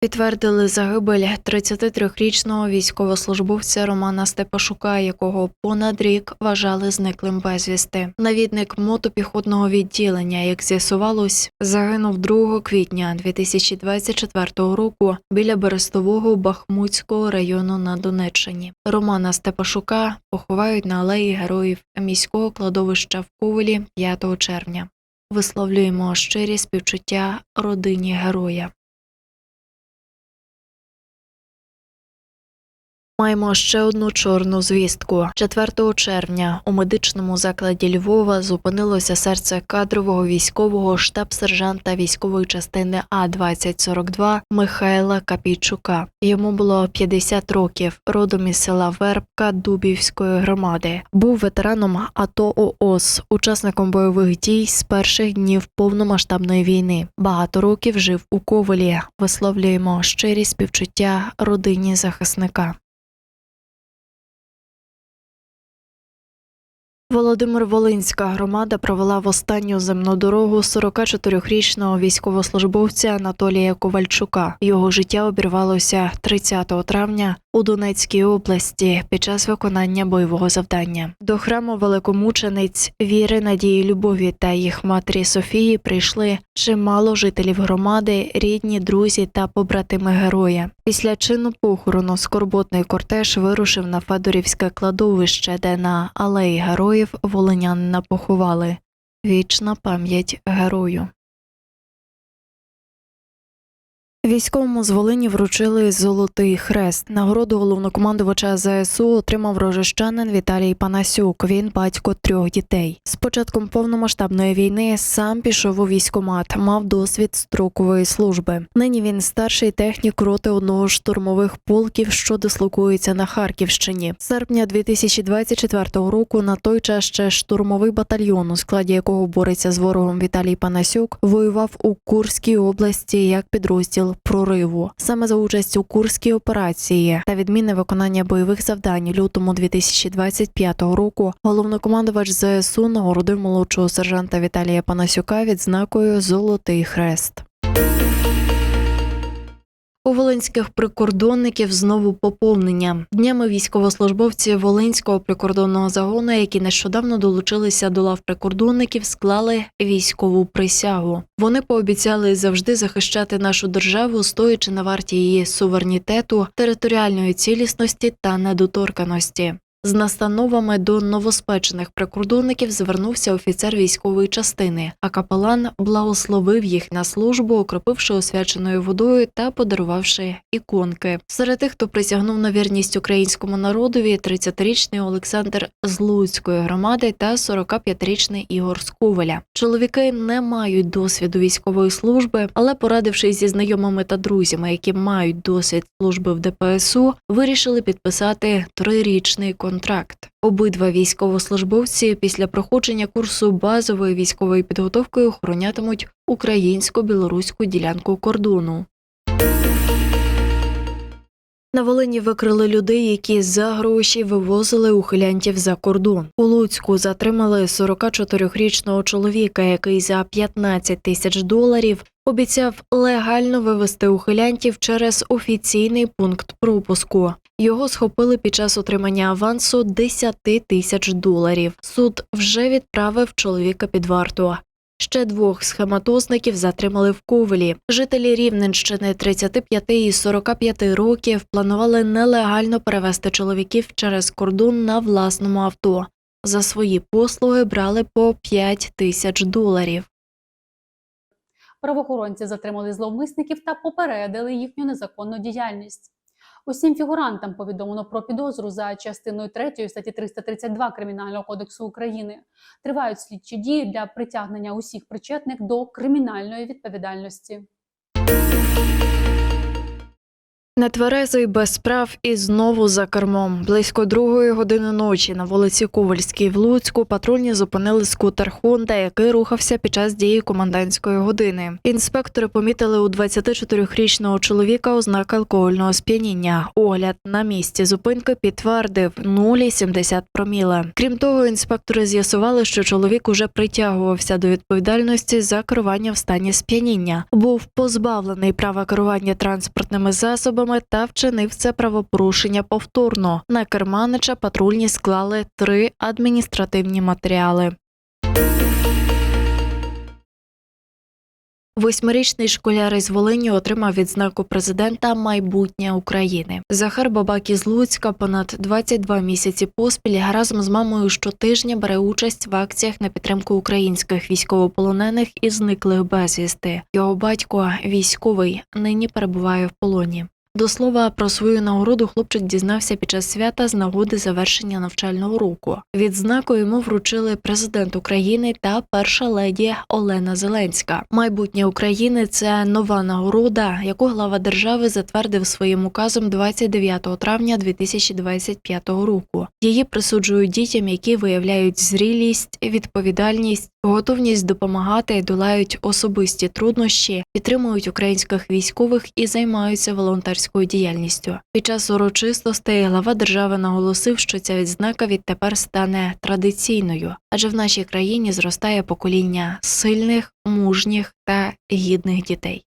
підтвердили загибель 33-річного військовослужбовця Романа Степашука, якого понад рік вважали зниклим безвісти. Навідник мотопіхотного відділення, як з'ясувалось, загинув 2 квітня 2024 року біля Берестового Бахмутського району на Донеччині. Романа Степашука поховають на алеї героїв міського кладовища в Ковелі 5 червня. Висловлюємо щирі співчуття родині героя. Маємо ще одну чорну звістку. 4 червня у медичному закладі Львова зупинилося серце кадрового військового штаб-сержанта військової частини А 2042 Михайла Капійчука. Йому було 50 років, родом із села Вербка Дубівської громади. Був ветераном АТО ООС, учасником бойових дій з перших днів повномасштабної війни. Багато років жив у Ковелі. Висловлюємо щирі співчуття родині захисника. Володимир Волинська громада провела в останню земну дорогу 44-річного військовослужбовця Анатолія Ковальчука. Його життя обірвалося 30 травня у Донецькій області під час виконання бойового завдання. До храму великомучениць віри, надії, любові та їх матері Софії прийшли чимало жителів громади, рідні, друзі та побратими героя. Після чину похорону скорботний кортеж вирушив на Федорівське кладовище, де на алеї героїв волинянина поховали. Вічна пам'ять герою. Військовому з Волині вручили золотий хрест. Нагороду головнокомандувача ЗСУ отримав рожищанин Віталій Панасюк. Він батько трьох дітей. З початком повномасштабної війни сам пішов у військкомат, мав досвід строкової служби. Нині він старший технік роти одного з штурмових полків, що дислокується на Харківщині. З серпня 2024 року на той час ще штурмовий батальйон, у складі якого бореться з ворогом Віталій Панасюк, воював у Курській області як підрозділ прориву. Саме за участь у Курській операції та відмінне виконання бойових завдань лютому 2025 року головнокомандувач ЗСУ нагородив молодшого сержанта Віталія Панасюка відзнакою Золотий хрест. У волинських прикордонників знову поповнення. Днями військовослужбовці Волинського прикордонного загону, які нещодавно долучилися до лав прикордонників, склали військову присягу. Вони пообіцяли завжди захищати нашу державу, стоячи на варті її суверенітету, територіальної цілісності та недоторканості. З настановами до новоспечених прикордонників звернувся офіцер військової частини, а капелан благословив їх на службу, окропивши освяченою водою та подарувавши іконки. Серед тих, хто присягнув на вірність українському народові, 30-річний Олександр з Луцької громади та 45-річний Ігор з Ковеля. Чоловіки не мають досвіду військової служби, але порадившись зі знайомими та друзями, які мають досвід служби в ДПСУ, вирішили підписати трирічний контракт. Обидва військовослужбовці після проходження курсу базової військової підготовки охоронятимуть українсько-білоруську ділянку кордону. На Волині викрили людей, які за гроші вивозили ухилянтів за кордон. У Луцьку затримали 44-річного чоловіка, який за 15 тисяч доларів обіцяв легально вивезти ухилянтів через офіційний пункт пропуску. Його схопили під час отримання авансу 10 тисяч доларів. Суд вже відправив чоловіка під варту. Ще двох схематозників затримали в Ковелі. Жителі Рівненщини 35 і 45 років планували нелегально перевезти чоловіків через кордон на власному авто. За свої послуги брали по 5 тисяч доларів. Правоохоронці затримали зловмисників та попередили їхню незаконну діяльність. Усім фігурантам повідомлено про підозру за частиною 3 статті 332 Кримінального кодексу України. Тривають слідчі дії для притягнення усіх причетних до кримінальної відповідальності. Нетверезий без справ і знову за кермом. Близько другої години ночі на вулиці Ковальській в Луцьку патрульні зупинили скутер Хонда, який рухався під час дії комендантської години. Інспектори помітили у 24-річного чоловіка ознаки алкогольного сп'яніння. Огляд на місці зупинки підтвердив 0,70 проміле. Крім того, інспектори з'ясували, що чоловік уже притягувався до відповідальності за керування в стані сп'яніння, був позбавлений права керування транспортними засобами та вчинив це правопорушення повторно. На керманича патрульні склали три адміністративні матеріали. Восьмирічний школяр із Волині отримав відзнаку президента майбутнє України. Захар Бабак із Луцька понад 22 місяці поспіль разом з мамою щотижня бере участь в акціях на підтримку українських військовополонених і зниклих безвісти. Його батько військовий нині перебуває в полоні. До слова про свою нагороду хлопчик дізнався під час свята з нагоди завершення навчального року. Відзнаку йому вручили президент України та перша леді Олена Зеленська. Майбутнє України це нова нагорода, яку глава держави затвердив своїм указом 29 травня 2025 року. Її присуджують дітям, які виявляють зрілість, відповідальність, готовність допомагати, долають особисті труднощі, підтримують українських військових і займаються волонтерською діяльністю. Під час урочистостей глава держави наголосив, що ця відзнака відтепер стане традиційною, адже в нашій країні зростає покоління сильних, мужніх та гідних дітей.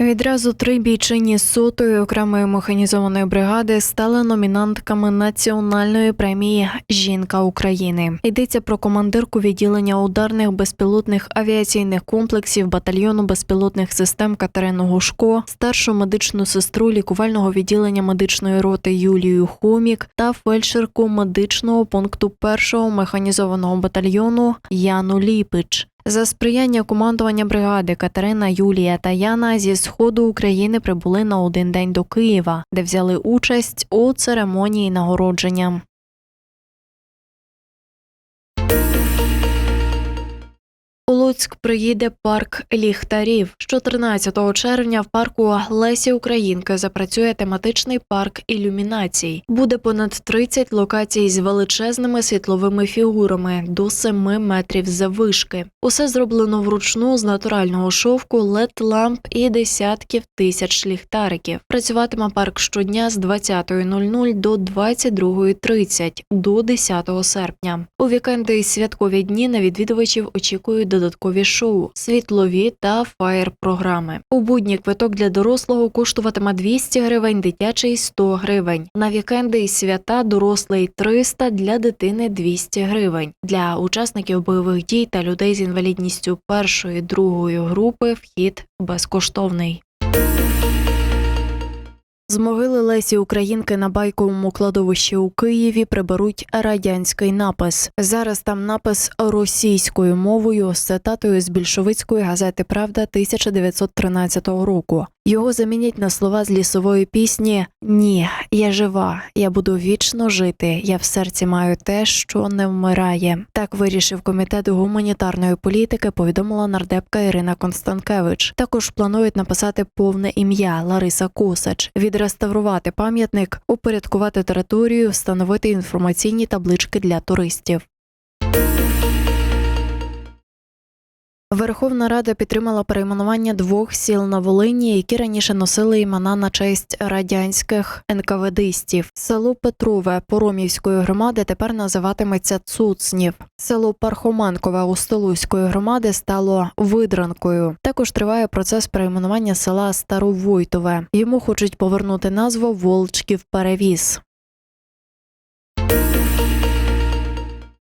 Відразу три бійчині сотої окремої механізованої бригади стали номінантками національної премії Жінка України. Йдеться про командирку відділення ударних безпілотних авіаційних комплексів батальйону безпілотних систем Катерину Гушко, старшу медичну сестру лікувального відділення медичної роти Юлію Хомік та фельдшерку медичного пункту першого механізованого батальйону Яну Ліпич. За сприяння командування бригади Катерина, Юлія та Яна зі сходу України прибули на один день до Києва, де взяли участь у церемонії нагородження. У Луцьк приїде парк ліхтарів. З 14 червня в парку Лесі Українки запрацює тематичний парк ілюмінацій. Буде понад 30 локацій з величезними світловими фігурами до 7 метрів заввишки. Усе зроблено вручну з натурального шовку, led ламп і десятків тисяч ліхтариків. Працюватиме парк щодня з 20.00 до 22.30 до 10 серпня. У вікенди і святкові дні на відвідувачів очікують додаткові шоу, світлові та фаєр-програми. У будні квиток для дорослого коштуватиме 200 гривень, дитячий 100 гривень. На вікенди і свята дорослий 300, для дитини 200 гривень. Для учасників бойових дій та людей з інвалідністю першої другої групи вхід безкоштовний. З могили Лесі Українки на байковому кладовищі у Києві приберуть радянський напис. Зараз там напис російською мовою з цитатою з більшовицької газети Правда 1913 року. Його замінять на слова з лісової пісні Ні, я жива, я буду вічно жити. Я в серці маю те, що не вмирає. Так вирішив комітет гуманітарної політики. Повідомила нардепка Ірина Констанкевич. Також планують написати повне ім'я Лариса Косач, відреставрувати пам'ятник, упорядкувати територію, встановити інформаційні таблички для туристів. Верховна Рада підтримала перейменування двох сіл на Волині, які раніше носили імена на честь радянських НКВДистів. Село Петрове Поромівської громади тепер називатиметься Цуцнів. Село Пархоменкове Устилузької громади стало Видранкою. Також триває процес перейменування села Старовойтове. Йому хочуть повернути назву Волчків Перевіз.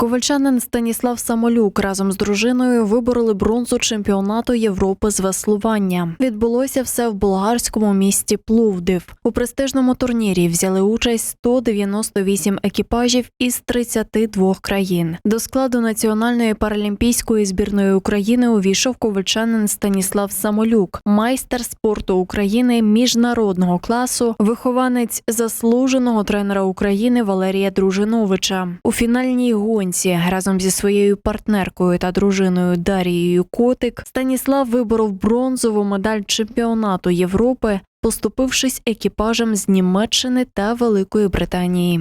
Ковальчанин Станіслав Самолюк разом з дружиною вибороли бронзу чемпіонату Європи з веслування. Відбулося все в болгарському місті Плувдив. У престижному турнірі взяли участь 198 екіпажів із 32 країн. До складу національної паралімпійської збірної України увійшов ковальчанин Станіслав Самолюк, майстер спорту України міжнародного класу, вихованець заслуженого тренера України Валерія Дружиновича. У фінальній гоні гонці разом зі своєю партнеркою та дружиною Дарією Котик Станіслав виборов бронзову медаль чемпіонату Європи, поступившись екіпажем з Німеччини та Великої Британії.